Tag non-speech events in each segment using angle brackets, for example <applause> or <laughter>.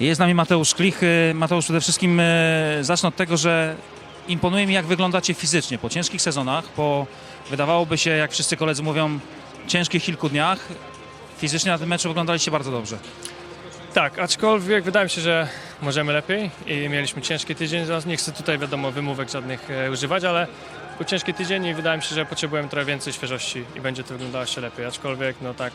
Jest z nami Mateusz Klich. Y, Mateusz, przede wszystkim y, zacznę od tego, że imponuje mi, jak wyglądacie fizycznie po ciężkich sezonach, po wydawałoby się, jak wszyscy koledzy mówią, ciężkich kilku dniach. Fizycznie na tym meczu wyglądaliście bardzo dobrze. Tak, aczkolwiek wydaje mi się, że możemy lepiej i mieliśmy ciężki tydzień. Nie chcę tutaj wiadomo wymówek żadnych e, używać, ale był ciężki tydzień i wydaje mi się, że potrzebujemy trochę więcej świeżości i będzie to wyglądało jeszcze lepiej. Aczkolwiek, no tak,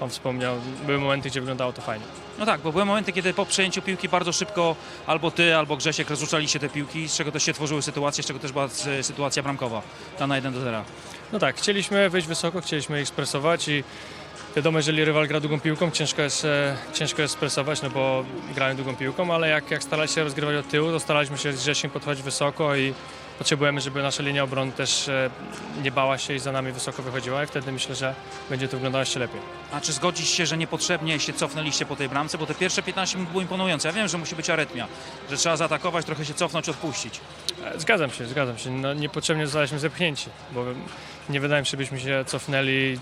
pan wspomniał, były momenty, gdzie wyglądało to fajnie. No tak, bo były momenty, kiedy po przejęciu piłki bardzo szybko albo ty, albo Grzesiek rozrzucaliście te piłki, z czego też się tworzyły sytuacje, z czego też była sytuacja bramkowa, ta na 1 do 0. No tak, chcieliśmy wyjść wysoko, chcieliśmy ich stresować i wiadomo, jeżeli rywal gra długą piłką, ciężko jest, e, ciężko jest stresować, no bo grają długą piłką, ale jak, jak starali się rozgrywać od tyłu, to staraliśmy się z Grzesiem podchodzić wysoko i potrzebujemy, żeby nasza linia obrony też e, nie bała się i za nami wysoko wychodziła i wtedy myślę, że będzie to wyglądało jeszcze lepiej. A czy zgodzisz się, że niepotrzebnie się cofnęliście po tej bramce, bo te pierwsze 15 minut było imponujące. Ja wiem, że musi być arytmia, że trzeba zaatakować, trochę się cofnąć, odpuścić. E, Zgadzam się, zgadzam się. No, niepotrzebnie zostaliśmy zepchnięci, bo nie wydaje mi się, żebyśmy się cofnęli.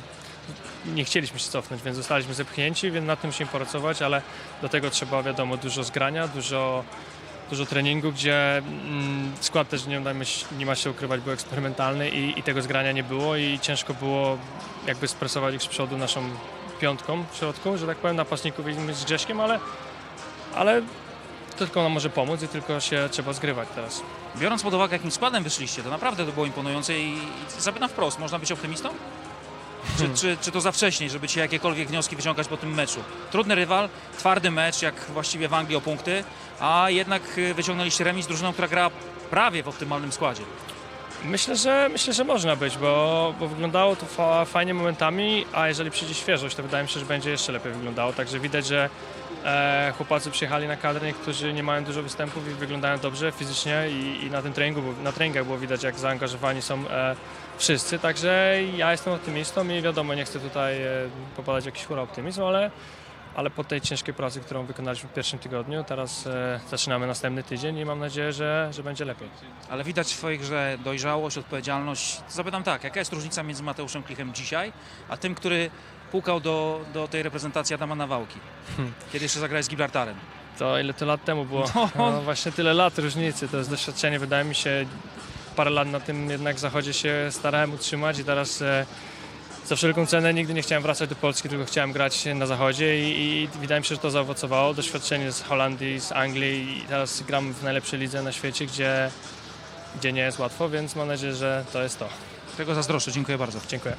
Nie chcieliśmy się cofnąć, więc zostaliśmy zepchnięci, więc nad tym musimy pracować, ale do tego trzeba, wiadomo, dużo zgrania, dużo, dużo treningu, gdzie mm, skład też, nie, nie ma się ukrywać, był eksperymentalny i, i tego zgrania nie było i ciężko było jakby stresować ich z przodu naszą piątką w środku, że tak powiem, napastników z Grzeszkiem, ale, ale to tylko nam może pomóc i tylko się trzeba zgrywać teraz. Biorąc pod uwagę, jakim składem wyszliście, to naprawdę to było imponujące i, i zapytam wprost, można być optymistą? Czy, czy, czy to za wcześnie, żeby ci jakiekolwiek wnioski wyciągać po tym meczu? Trudny rywal, twardy mecz, jak właściwie w Anglii o punkty, a jednak y, wyciągnęliście remis z drużyną, która gra prawie w optymalnym składzie. Myślę, że myślę, że można być, bo, bo wyglądało to fa fajnie momentami, a jeżeli przyjdzie świeżość, to wydaje mi się, że będzie jeszcze lepiej wyglądało. Także widać, że e, chłopacy przyjechali na kadrę, niektórzy nie mają dużo występów i wyglądają dobrze fizycznie i, i na tym treningu, na treningach było widać, jak zaangażowani są e, wszyscy. Także ja jestem optymistą i wiadomo, nie chcę tutaj e, popadać w jakiś hura optymizm, ale ale po tej ciężkiej pracy, którą wykonaliśmy w pierwszym tygodniu, teraz e, zaczynamy następny tydzień i mam nadzieję, że, że będzie lepiej. Ale widać w swojej grze dojrzałość, odpowiedzialność. Zapytam tak, jaka jest różnica między Mateuszem Klichem dzisiaj, a tym, który pukał do, do tej reprezentacji Adama Nawałki, Hmm. <laughs> kiedy jeszcze zagrałeś z Gibraltarem? To ile to lat temu było? No. No, właśnie tyle lat różnicy. To jest doświadczenie, wydaje mi się, parę lat na tym jednak zachodzie się starałem utrzymać i teraz e, za wszelką cenę nigdy nie chciałem wracać do Polski, tylko chciałem grać na zachodzie i, i wydaje mi się, że to zaowocowało. Doświadczenie z Holandii, z Anglii i teraz gram w najlepszej lidze na świecie, gdzie, gdzie nie jest łatwo, więc mam nadzieję, że to jest to. Tego zazdroszczę, dziękuję bardzo. Dziękuję.